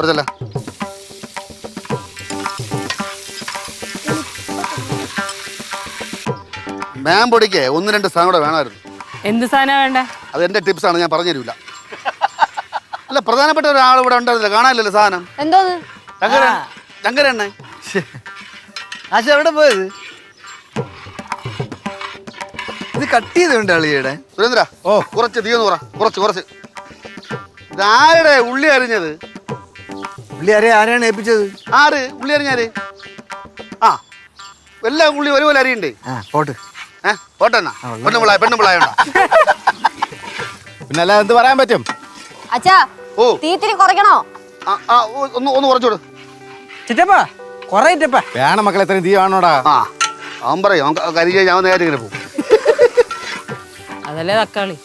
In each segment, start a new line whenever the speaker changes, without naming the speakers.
കുറച്ചല്ല മാം പൊടിക്ക് ഒന്ന് രണ്ട് സാധനം കൂടെ വേണമായിരുന്നു.
എന്ത് സാധനം വേണ്ട?
അത് എന്റെ ടിപ്സ് ആണ് ഞാൻ പറഞ്ഞു തരൂല അല്ല പ്രധാനപ്പെട്ട ഒരാൾ ഇവിടെ ഉണ്ടായിരുന്നില്ല കാണാനില്ലല്ലോ സാധനം. എന്തോ എണ്ണ
ആശ എവിടെ പോയത്? ഇത് കട്ട് ചെയ്തുണ്ട് അളിയുടെ?
സുരേന്ദ്ര ഓ. കുറച്ച് തീ ഒന്ന് പറ കുറച്ച് കുറച്ച്. ഇതാരുടെ ഉള്ളി അരിഞ്ഞത്?
പുള്ളി ആരാണ് ഏൽപ്പിച്ചത്?
ആറ് പുള്ളി അരിഞ്ഞാര് ആ. എല്ലാ ഉള്ളി ഒരുപോലെ അരിയണ്ടേ.
ആ പോട്ട്.
ഏഹ് പോട്ടെന്നാ പെണ്ണുപിള്ളായ പെണ്ണുപിള്ളായോണ്ടാ
പിന്നെ അല്ലാതെ എന്ത് പറയാൻ പറ്റും?
അച്ഛാ
ഓ.
തീത്തിരി കുറയ്ക്കണോ?
ആ ആ ഒന്ന് ഒന്ന് കുറച്ചോട്
ചിറ്റപ്പാ കൊറേ ചിറ്റപ്പാ
വേണം മക്കളെ എത്രയും തീ വേണോടാ.
ആ. അവൻ പറയും അവൻ കരിഞ്ഞ ഞാൻ നേരെ ഇങ്ങനെ പോകും.
അതല്ലേ തക്കാളി.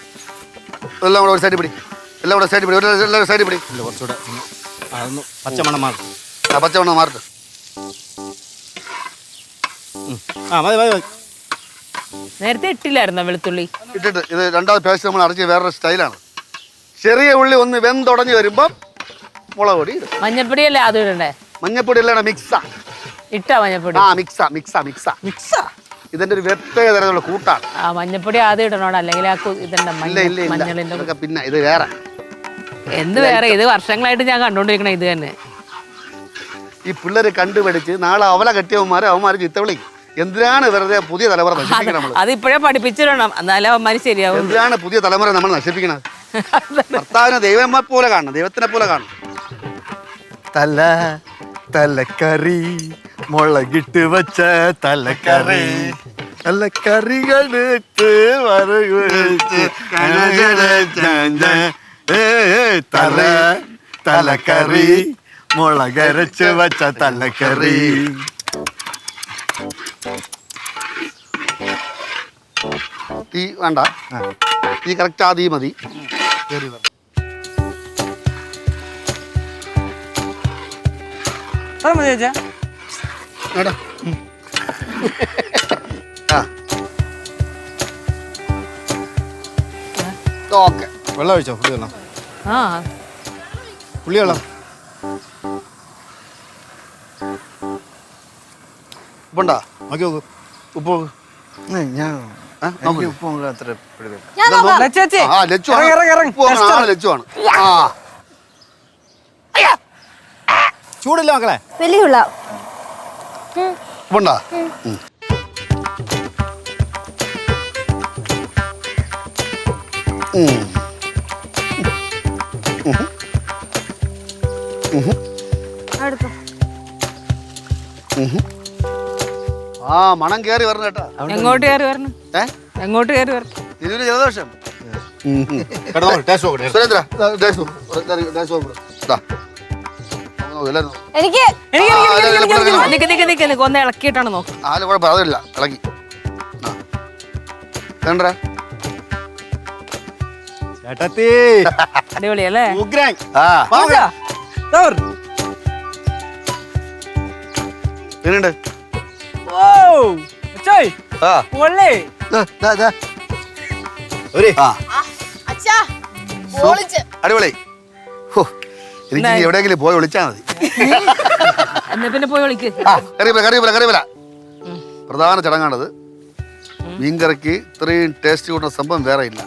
എല്ലാം കൂടെ ഒരു സൈഡിൽ പിടി. എല്ലാം കൂടെ സൈഡിൽ പിടി. ഒരു എല്ലാവരും സൈഡിൽ പിടി.
ഇല്ല കുറച്ചുകൂടെ ഒന്ന് അതൊന്ന് പച്ചമണം മാറും.
ആ പച്ചവണ്ണം മാറട്ടെ
ആ മതി മതി മതി.
നേരത്തെ ഇട്ടില്ലായിരുന്നോ വെളുത്തുള്ളി?
ഇട്ടിട്ട് ഇത് രണ്ടാമത് പേസ്റ്റ് നമ്മൾ അടച്ച് വേറൊരു സ്റ്റൈലാണ്. ചെറിയ ഉള്ളി ഒന്ന് വെന്തുടഞ്ഞ് വരുമ്പം മുളക് പൊടി ഇടും.
മഞ്ഞപ്പൊടിയല്ലേ അത് ഇടണ്ടേ?
മഞ്ഞപ്പൊടി അല്ലേ മിക്സാ.
ഇട്ടാ മഞ്ഞപ്പൊടി?
ആ മിക്സാ മിക്സാ മിക്സാ.
മിക്സാ?
ഇതിന്റെ ഒരു പ്രത്യേക തരത്തിലുള്ള കൂട്ടാണ്.
ആ മഞ്ഞപ്പൊടി ആദ്യം ഇടണോ അല്ലെങ്കിൽ ആ കു- ഇതുണ്ട്
ഇല്ല
മഞ്ഞ
ഇല്ല ഇല്ല.
മഞ്ഞളിന്റെ
ഇതൊക്കെ പിന്നെ ഇത് വേറെ.
എന്ത് വേറെ ഇത് വർഷങ്ങളായിട്ട് ഞാൻ കണ്ടോണ്ടിരിക്കണ ഇത് തന്നെ
ഈ പിള്ളേര് കണ്ടുപിടിച്ച് നാളെ അവല കെട്ടിയവന്മാരെ അവന്മാർ ചിത്ത വിളിക്കും എന്തിനാണ് വെറുതെ പുതിയ തലമുറ നശിപ്പിക്കണം നമ്മൾ
അത് ഇപ്പോഴേ പഠിപ്പിച്ചിടണം എന്നാലേ അവന്മാര് ശരിയാവും
എന്തിനാണ് പുതിയ തലമുറ നമ്മൾ നശിപ്പിക്കണത് ഭർത്താവിനെ ദൈവമ്മ പോലെ കാണണം ദൈവത്തിനെ പോലെ കാണണം
തല തലക്കറി മുളകിട്ട് വച്ച തലക്കറി തലക്കറികളെടുത്ത് ഏ, തല തലക്കറി. മുളകരച്ച് വച്ച തലക്കറി.
തീ വേണ്ട. തീ കറക്റ്റ് ആ തീ മതി. ഓക്കെ.
വെള്ളം ഒഴിച്ചോ പുളി വെള്ളം
ആ.
പുളി വെള്ളം
ഉപ്പുണ്ടാ?
നോക്കി നോക്കൂ.
ഉപ്പ് നോക്ക്.
ഞാൻ
ആ,
എനിക്ക് അത്ര
ഞാൻ നോക്കാം.
ആ ലച്ചു
ഇറങ്ങ്, ഇറങ്ങ്, ഇറങ്ങ്.
ആണ് ലച്ചു ആണ്. ആ.
ചൂടില്ല മക്കളെ?
വലിയുള്ള
ഉപ്പുണ്ടാ? ഉം. ഉം. ആ മണം കേറി വരണം കേട്ടാ
എങ്ങോട്ട് കയറി വരണം?
ഏ?
എങ്ങോട്ട് കയറി വരണം?
തിരുവിന് ജലദോഷം. സുരേന്ദ്ര ഡാഷ് നോക്ക്. നോക്ക് ഇവിടെ. ദാ. നോക്ക്. എല്ലാവരും നോക്ക്.
എനിക്ക്
ആ, എല്ലാവരും ഇവിടെ ഇങ്ങനെ
നിക്ക് നിക്ക് നിക്ക് നിക്ക് ഒന്ന് ഇളക്കിയിട്ടാണ് നോക്ക്.
ആൽ കുഴപ്പം അതില്ല ഇളക്കി ആ
പൊളിച്ച്.
അടിപൊളി. എനിക്ക് എവിടെയെങ്കിലും പോയി വിളിച്ചാ മതി.
എന്നാ പിന്നെ പോയി വിളിക്ക്
ആ കറിവേല കറിവേല കറിവേല പ്രധാന ചടങ്ങാണത്. മീൻകറിക്ക് ഇത്രയും ടേസ്റ്റ് കൂടുന്ന സംഭവം വേറെ ഇല്ല.